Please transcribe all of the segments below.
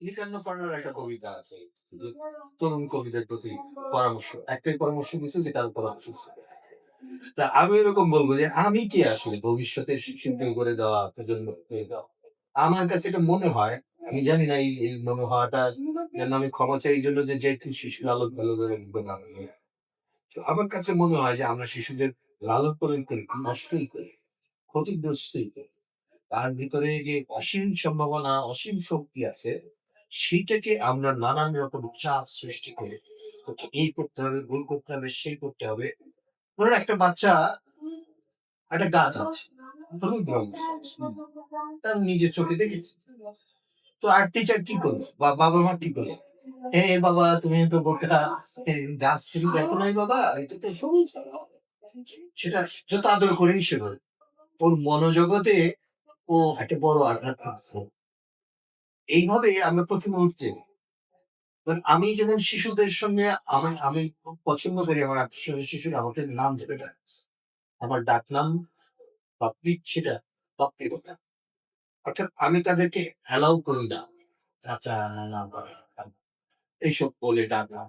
লিখান্ন একটা কবিতা আছে। তরুণ কবিদের প্রতি পরামর্শ। একটাই পরামর্শ দিচ্ছে যেটা পরামর্শ তা আমি এরকম বলব যে আমি কি আসলে ভবিষ্যতে শিক্ষিত করে দেওয়া দেওয়া আমার কাছে এটা মনে হয় আমি জানি না এই মনে হওয়াটা যেন আমি ক্ষমা চাই এই জন্য যে যেহেতু শিশু লালন ভালো করে। তো আমার কাছে মনে হয় যে আমরা শিশুদের লালন পালন করি নষ্টই করি ক্ষতিগ্রস্তই করি। তার ভিতরে যে অসীম সম্ভাবনা অসীম শক্তি আছে সেইটাকে আমরা নানান রকম চাপ সৃষ্টি করে এই করতে হবে ওই করতে হবে, সেই করতে হবে। ধরুন একটা বাচ্চা একটা গাছ আছে তার নিজের চোখে দেখেছে। তো আর টিচার কি করবে বা বাবা মা কি করবে হে বাবা, তুমি তো বোকা গাছ তুমি দেখো নাই বাবা, এটা তো সবুজ সেটা যত আদর করেই সে। ওর মনোজগতে ও একটা বড় আঘাত। এইভাবে আমরা প্রতি মুহূর্তে আমি যেমন শিশুদের সঙ্গে আমি আমি খুব পছন্দ করি, আমার আত্মীয় শিশুরা আমাকে নাম দেবে আমার ডাক নাম পাপ্পি সেটা পাপ্পি কথা অর্থাৎ আমি তাদেরকে অ্যালাউ করি না। চাচা এইসব বলে ডাকা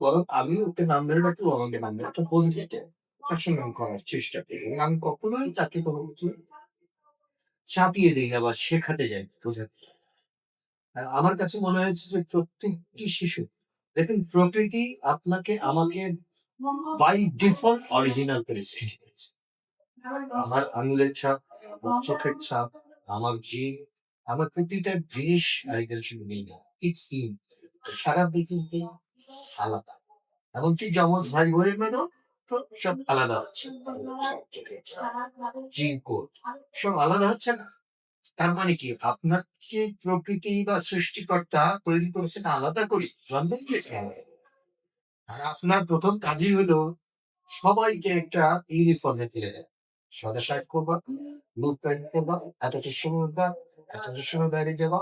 বরং আমি ওকে নাম ধরে ডাকি আমাকে নাম ধরে একটা তার সঙ্গে করার চেষ্টা করি। আমি কখনোই তাকে কোনো কিছু চাপিয়ে দিই না বা শেখাতে যাই বোঝাতে আমার কাছে মনে হয়েছে যে প্রত্যেকটি শিশু, দেখেন প্রকৃতি আপনাকে আমাকে বাই ডিফল্ট অরিজিনাল করে সৃষ্টি করেছে। আমার আঙুলের ছাপ চোখের ছাপ, আমার যে আমার প্রতিটা জিনিস আরেকজন শুধু নেই না ইটস ইন সারা পৃথিবীতে আলাদা। এমনকি যমজ ভাই বোনের মেয়েও তো সব আলাদা হচ্ছে। জিন কোড, সব আলাদা হচ্ছে না। তার মানে কি? আপনাকে প্রকৃতি বা সৃষ্টিকর্তা তৈরি করেছেন আলাদা করি। জন্ম দিয়েছেন আর আপনার প্রথম কাজই হলো সবাইকে একটা ইউনিফর্মে ফিরে দেয়। সাদা শার্ট করবা ব্লু প্যান্ট করবা সময় বা এতটা সময় বাইরে যাবা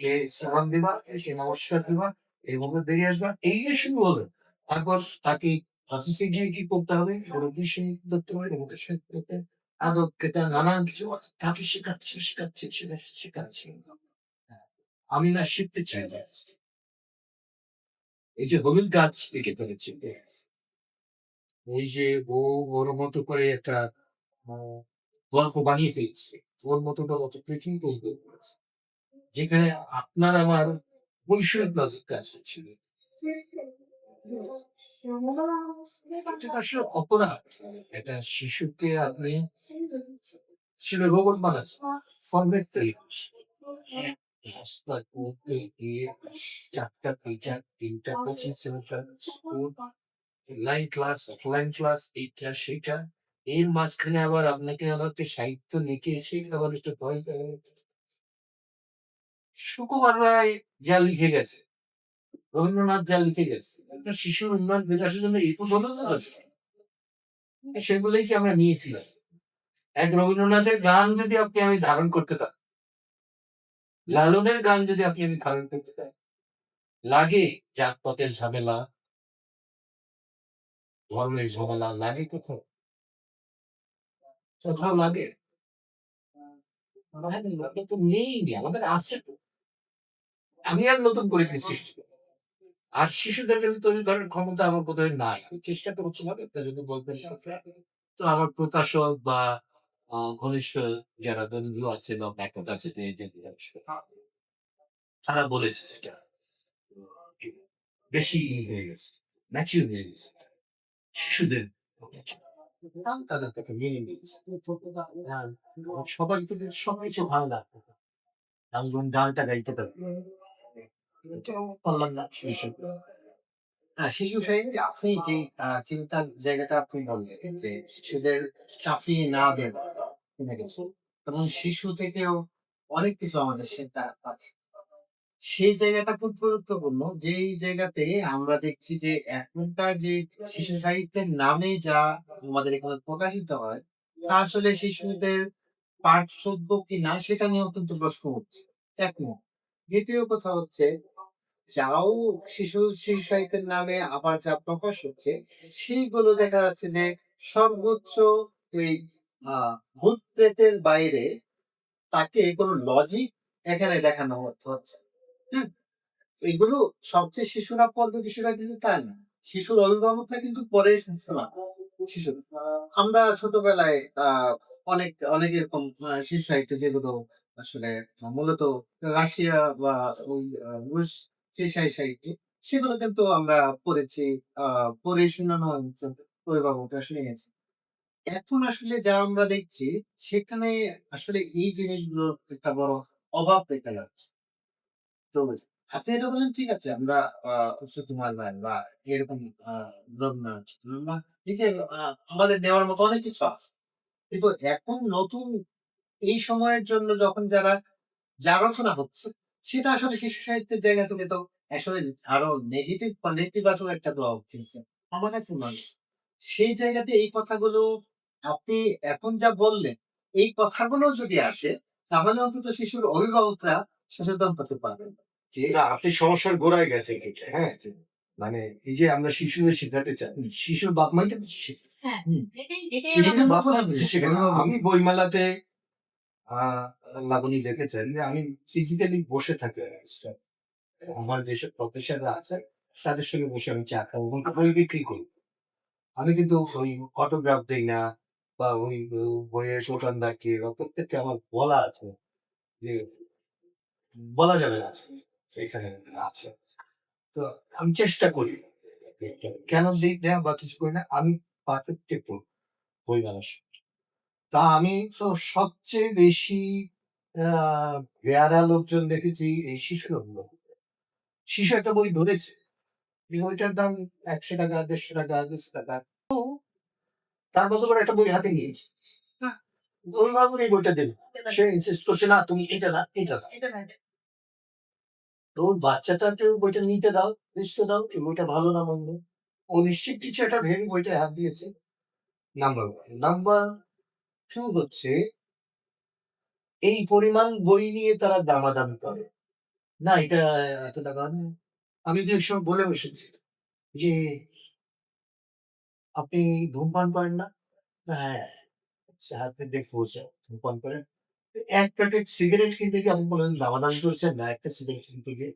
কে সালাম দিবা কে নমস্কার দিবা এইভাবে বেরিয়ে আসবা এই শুরু হলো। তারপর তাকে অফিসে গিয়ে কি করতে হবে? ওর বিষয় করতে হবে ওকে করতে হবে। আদব কেটা নানান কিছু তাকে শেখাচ্ছে শেখাচ্ছে শেখাচ্ছে আমি না শিখতে চাই না এই যে হলুদ গাছ এঁকে ফেলেছে ওই যে ও ওর মতো করে একটা গল্প বানিয়ে ফেলছে ওর মতো মতো পৃথিবী তৈরি। যেখানে আপনার আমার বৈষয়িক লজিক কাজ হচ্ছিল আসলে অপরাধ। একটা শিশুকে আপনি রোবট ফর্মেট তৈরি করছে। রাস্তা করতে গিয়ে চারটা টিচার তিনটা coaching centre school line class offline class এইটা সেটা এর মাঝখানে আবার আপনাকে আবার একটা সাহিত্য লিখে এসে আবার একটা দেবে। সুকুমার রায় যা লিখে গেছে। রবীন্দ্রনাথ যা লিখে গেছে একটা শিশুর উন্নয়ন বিকাশের জন্য এই তো। সেগুলোই কি আমরা নিয়েছিলাম এক রবীন্দ্রনাথের গান যদি আপনি আমি ধারণ করতে পারি লালনের গান যদি আপনি আমি ধারণ করতে পারি লাগে জাতপথের ঝামেলা ধর্মের ঝামেলা লাগে কোথাও কোথাও লাগে নেই আমাদের আছে আমি আর নতুন করে সৃষ্টি? আর শিশুদের যদি তৈরি করার ক্ষমতা আমার বোধহয় নাই। আমি চেষ্টা করছিলাম একটা যদি বলতেন তো আমার প্রকাশক বা ঘনিষ্ঠ যারা বন্ধু আছে বা ব্যাপক আছে তারা বলেছে সেটা বেশি হয়ে গেছে ম্যাচিউর হয়ে গেছে। শিশুদের তাদের কাছে মেনে নিয়েছে। হ্যাঁ, সবাই তো সবকিছু ভালো লাগতো যখন গানটা গাইতে পারি এটাও পারলাম না শিশু আপনি যে চিন্তার জায়গাটা আপনি বললেন যে শিশুদের চাপিয়ে না দেওয়া এবং শিশু থেকেও অনেক কিছু আমাদের চিন্তা আছে সেই জায়গাটা খুব গুরুত্বপূর্ণ যেই জায়গাতে আমরা দেখছি যে এখনকার যে শিশু সাহিত্যের নামে যা আমাদের এখানে প্রকাশিত হয় তা আসলে শিশুদের পাঠযোগ্য কিনা সেটা নিয়েও কিন্তু প্রশ্ন উঠছে এক দ্বিতীয় কথা হচ্ছে যাও শিশু শিশু সাহিত্যের নামে আবার যা প্রকাশ হচ্ছে, সেইগুলো দেখা যাচ্ছে যে সর্বোচ্চ ওই ভূত প্রেতের বাইরে তাকে কোনো লজিক এখানে দেখানো হচ্ছে। এগুলো সবচেয়ে শিশুরা পড়বে বিষয়টা কিন্তু তা না। শিশুর অভিভাবকরা কিন্তু পরে শিশু না। শিশু। আমরা ছোটবেলায় অনেক অনেক এরকম শিশু সাহিত্য যেগুলো আসলে মূলত রাশিয়া বা ওই রুশ যে সাহি সাহিত্য সেগুলো কিন্তু আমরা পড়েছি। আ পড়ে শোনানো হয়েছে। অভিভাবকরা শুনিয়েছে। এখন আসলে যা আমরা দেখছি, সেখানে আসলে এই জিনিসগুলোর একটা বড় অভাব দেখা যাচ্ছে। তো আপনি এটা বললেন ঠিক আছে, আমরা সুকুমার রায় বা এরকম রবীন্দ্রনাথ আমাদের নেওয়ার মতো অনেক কিছু আছে। কিন্তু এখন নতুন এই সময়ের জন্য যখন যারা যা রচনা হচ্ছে সেটা আসলে শিশু সাহিত্যের জায়গা থেকে তো আসলে আরও নেগেটিভ বা নেতিবাচক একটা প্রভাব ফেলছে। আমার কাছে মনে সেই জায়গাতে এই কথাগুলো আপনি এখন যা বললেন, এই কথাগুলো যদি আসে তাহলে অন্তত শিশুর অভিভাবকরা সচেতন হতে পারবেন। যে আপনি সমস্যার গোড়ায় গেছেন কিন্তু, হ্যাঁ? মানে এই যে আমরা শিশুদের শেখাতে চাই, শিশুর বাপ মাই তো। হ্যাঁ, শিশুদের বাপ। আমি বইমেলাতে লাবণী দেখেছেন যে আমি ফিজিক্যালি বসে থাকি আমার যেসব প্রফেসররা আছে, তাদের সঙ্গে বসে আমি চা খাব এবং বই বিক্রি করি। আমি কিন্তু ওই অটোগ্রাফ দিই না বা ওই বইয়ের দোকানদারকে বা প্রত্যেককে আমার বলা আছে যে বলা যাবে না এখানে আছে। তো আমি চেষ্টা করি। কেন দেই না বা কিছু করি না, আমি পড়ব বইমেলার সময়। তা আমি তো সবচেয়ে বেশি বেয়ারা লোকজন দেখেছি এই শিশুগুলো। শিশু একটা বই ধরেছে। বইটার দাম ৳১০০, ৳১৫০, ৳২০০ তো তার মতো করে একটা বই হাতে নিয়েছি। হ্যাঁ, অভিভাবক এই বইটা দেবে। সে ইনসিস্ট করছে না তুমি এটা না, এটা না, তো ওই বাচ্চাটাকেও বইটা নিতে দাও, বুঝতে দাও এই বইটা ভালো না মন্দ। ও নিশ্চিত কিছু একটা ভেবে বইটা হাত দিয়েছে। নাম্বার 1 নাম্বার 2 হচ্ছে এই পরিমাণ বই নিয়ে তারা দামাদামি করে। না এটা এত টাকা। আমি তো একসময় বলে বসেছি যে আপনি ধূমপান করেন না? হ্যাঁ। আপনি দেখব যে ধূমপান করেন। ১ প্যাকেট সিগারেট কিনতে গিয়ে আপনি বললেন দামাদামি করছেন না একটা সিগারেট কিনতে গিয়ে।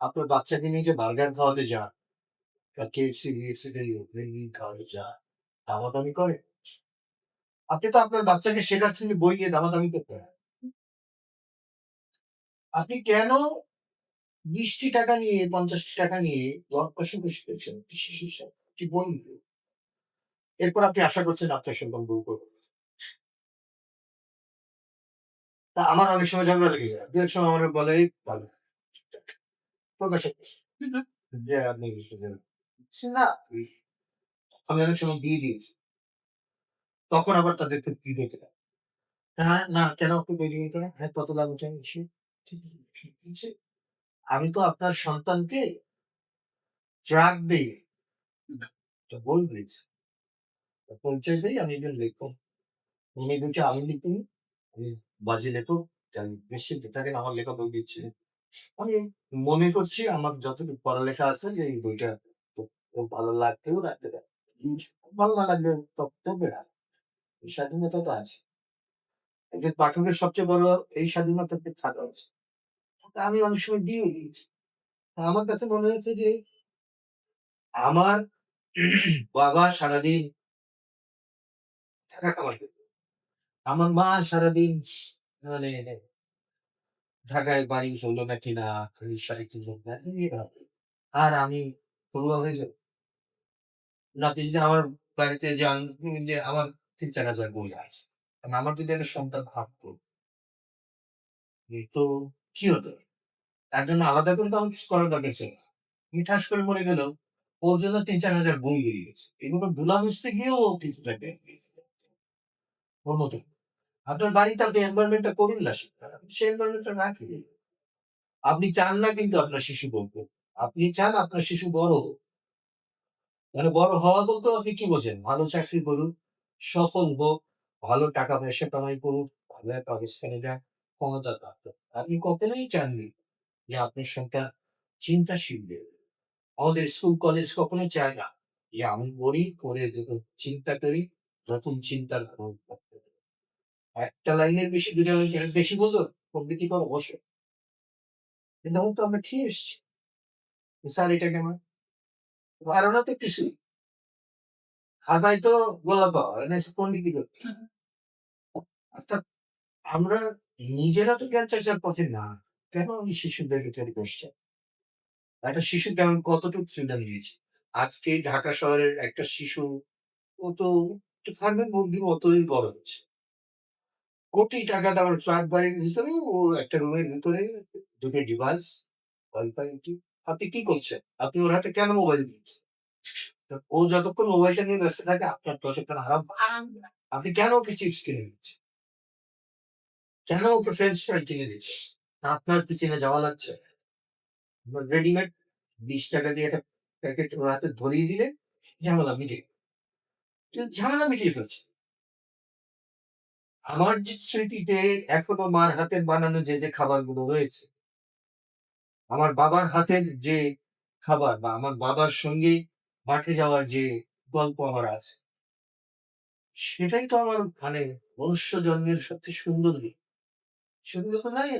আপনার বাচ্চাকে নিয়ে যে বার্গার খাওয়াতে যান বা তে ওখানে খাওয়াতে যান, দামাদামি করে? আপনি তো আপনার বাচ্চাকে শেখাচ্ছেন যে বই নিয়ে দামাদামি করতে হয়। আপনি কেন ৳২০ টাকা নিয়ে ৳৫০ টাকা নিয়ে দর কষাকষি করছেন একটি বই নিয়ে? এরপর আপনি আশা করছেন আপনার সন্তান বই পড়বে। তা আমার অনেক সময় ঝগড়া লেগে যায়। ২-১ সময় আমার বলে ভালো। প্রকাশক। যে আপনি না আমি অনেক সময় দিয়ে দিয়েছি। তখন আবার তাদেরকে দিতে চাই। হ্যাঁ, না কেন আপনি বই দিবেন কেন? হ্যাঁ, কত দাম চাই। আমি তো আপনার সন্তানকে ট্রাক। তো বই দিয়েছি। পরিচয় দেই আমি একজন লেখক। উনি বইটা আমি লিখিনি। আমি বাজে লেখক। তাই নিশ্চিন্তে থাকেন আমার লেখা বই দিচ্ছে আমি মনে করছি আমার যতটুকু পড়ালেখা আছে যে এই বইটা ভালো লাগতেও লাগতে পারে। ভালো না লাগলে তো পড়বে না। এই স্বাধীনতা তো আছে। একজন পাঠকের সবচেয়ে বড় এই স্বাধীনতাতে থাকা উচিত। আমি অনেক সময় দিয়েও দিয়েছি। আমার কাছে মনে হয়েছে যে আমার বাবা সারাদিন টাকা কামাই আমার মা সারাদিন মানে ঢাকায় বাড়ি হলো না কিনা, রিক্সায় কিনলো। আর আমি পড়ুয়া হয়ে যাব। না যদি আমার বাড়িতে যান যে আমার ৩-৪ হাজার বই আছে। আমার যদি একটা সন্তান এ তো কি হতো? তার জন্য আলাদা করে তো আমার কিছু করার দরকার ছিল না। উনি ঠাস করে মরে গেল। ওর জন্য ৩-৪ হাজার বই হয়ে গেছে। এগুলো ধুলা মুছতে গিয়েও ও কিছুটা ওর মতো। আপনার বাড়িতে আপনি এনভায়রনমেন্ট টা করুন না সেটা। সেই এনভায়রনমেন্ট টা রাখেন। আপনি চান না কিন্তু আপনার শিশু হোক। আপনি চান আপনার শিশু বড় হোক। মানে বড় হওয়া বলতেও আপনি কি বোঝেন? ভালো চাকরি করুক, সফল হোক, ভালো টাকা পয়সা কামাই করুক, ভালো অবস্থানে যাক, ক্ষমতা প্রাপ্ত। আপনি কখনোই চাননি যে আপনার সন্তান চিন্তাশীল হোক। আমাদের স্কুল কলেজ কখনো চায় না যে আমি করে যখন চিন্তা করি, নতুন চিন্তার একটা লাইনের বেশি, ২ বেশি বোঝো? প্রকৃতি করো বসে কিন্তু তো আমরা খেয়ে এসছি স্যার এটা কেমন ধারণা তো কিছুই খাতায় তো গোলাপ পাওয়া এনে পন্ডিতি করতে অর্থাৎ আমরা নিজেরা তো জ্ঞান চর্চার পথে না, কেন আমি শিশুদেরকে তৈরি করছি? একটা শিশু কেমন কতটুকু ফ্রিডম নিয়েছে। আজকে ঢাকা শহরের একটা শিশু, ও তো ফার্মের মুরগির মতোই বড় হচ্ছে। কোটি টাকা দেওয়ার ফ্ল্যাট বাড়ির ভিতরে ও একটা রুমের ভিতরে দুটো ডিভাইস, ওয়াইফাই, আপনি কি করছেন? আপনি ওর হাতে কেন মোবাইল দিচ্ছেন? ও যতক্ষণ মোবাইলটা নিয়ে ব্যস্ত থাকে আপনার ততক্ষণ আরাম আপনি কেন ওকে চিপস কিনে দিচ্ছেন? কেন ওকে ফ্রেঞ্চ ফ্রাই কিনে দিচ্ছেন? আপনার পিছনে যাওয়া লাগছে। রেডিমেড বিশ টাকা দিয়ে একটা প্যাকেট ওর হাতে ধরিয়ে দিলে ঝামেলা মিটিয়ে ঝামেলা মিটিয়ে ফেলছে। আমার যে স্মৃতিতে এখনও মার হাতের বানানো যে যে খাবারগুলো রয়েছে আমার বাবার হাতের যে খাবার বা আমার বাবার সঙ্গে মাঠে যাওয়ার যে গল্প আমার আছে সেটাই তো আমার মানে মনুষ্য জন্মের সবচেয়ে সুন্দর দিক সেগুলো তো নাই।